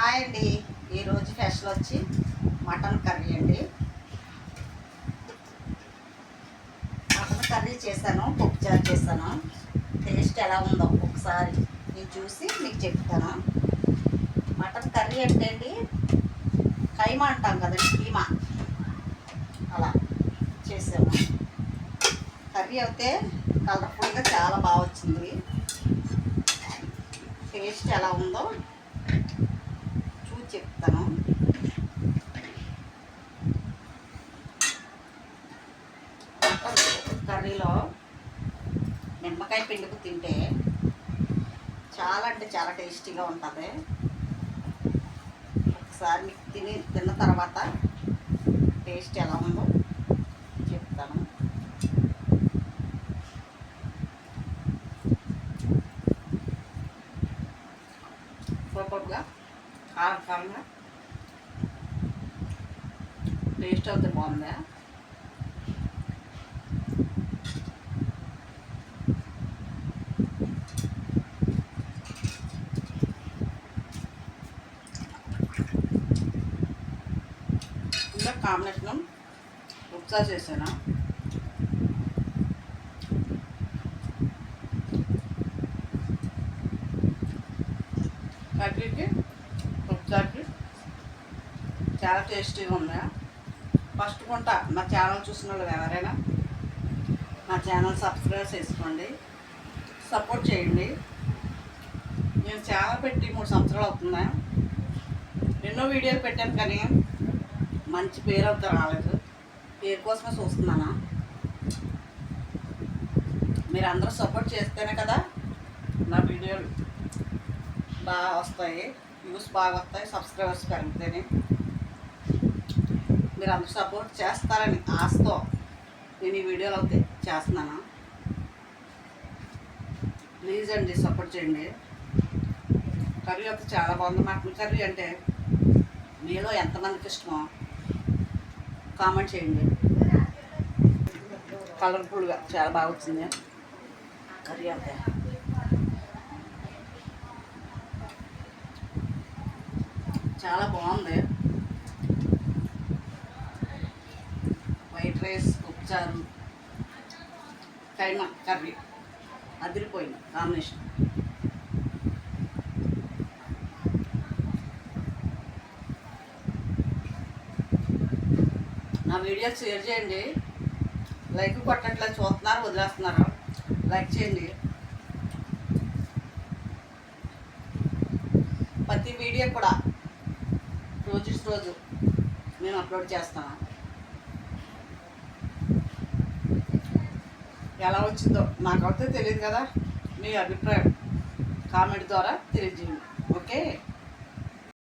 Hi అండి. ఈరోజు special వచ్చి మటన్ కర్రీ అండి. మటన్ కర్రీ చేశాను పప్పు చారు చేశాను. టేస్ట్ ఎలా ఉందో ఒకసారి నేను చూసి మీకు చెప్తాను. మటన్ కర్రీ అంటే అండి కైమా అంటాం కదండి కీమా. అలా చేసాము కర్రీ అయితే కలర్ఫుల్గా చాలా బాగా వచ్చింది. టేస్ట్ ఎలా ఉందో చెప్తాను. మటన్ కర్రీలో నిమ్మకాయ పిండుకు తింటే చాలా అంటే చాలా టేస్టీగా ఉంటుంది. ఒకసారి మీకు తిని తిన్న తర్వాత టేస్ట్ ఎలా ఉందో చెప్తాను సూపర్గా కారం టేస్ట్ అయితే బాగుందా? ఇంకా కాంబినేషన్ ఉప్సా చేశాను? కర్రీకి? చాలా టేస్టీగా ఉందా. ఫస్ట్ కొంట మా ఛానల్ చూసిన వాళ్ళు ఎవరైనా మా ఛానల్ సబ్స్క్రైబ్ చేసుకోండి. సపోర్ట్ చేయండి. నేను చాలా పెట్టి మూడు సంవత్సరాలు అవుతుందా ఎన్నో వీడియోలు పెట్టాను కానీ మంచి పేరు అవుతా రాలేదు. పేరు కోసమే చూస్తున్నానా? మీరు అందరూ సపోర్ట్ చేస్తేనే కదా నా వీడియోలు బాగా వస్తాయి వ్యూస్ బాగా వస్తాయి సబ్స్క్రైబర్స్ పెరుగుతాయి మీరు అందరూ సపోర్ట్ చేస్తారని ఆశతో నేను ఈ వీడియోలు అయితే చేస్తున్నాను. ప్లీజ్ అండి సపోర్ట్ చేయండి. కర్రీ అయితే చాలా బాగుంది. మటన్ కర్రీ అంటే మీలో ఎంతమందికి ఇష్టమో కామెంట్ చేయండి. కలర్ఫుల్గా చాలా బాగా వచ్చింది. కర్రీ అంతే చాలా బాగుంది. రైస్ ఉప్చారు కైమా కర్రీ అదిరిపోయింది కాంబినేషన్. నా వీడియోస్ షేర్ చేయండి. లైక్ కొట్టట్లేదు చూస్తున్నారు వదిలేస్తున్నారు. లైక్ చేయండి. ప్రతి వీడియో కూడా రోజు రోజు నేను అప్లోడ్ చేస్తాను. ఎలా వచ్చిందో నాకైతే తెలియదు కదా మీ అభిప్రాయం. కామెంట్ ద్వారా తెలియజేయండి. ఓకే?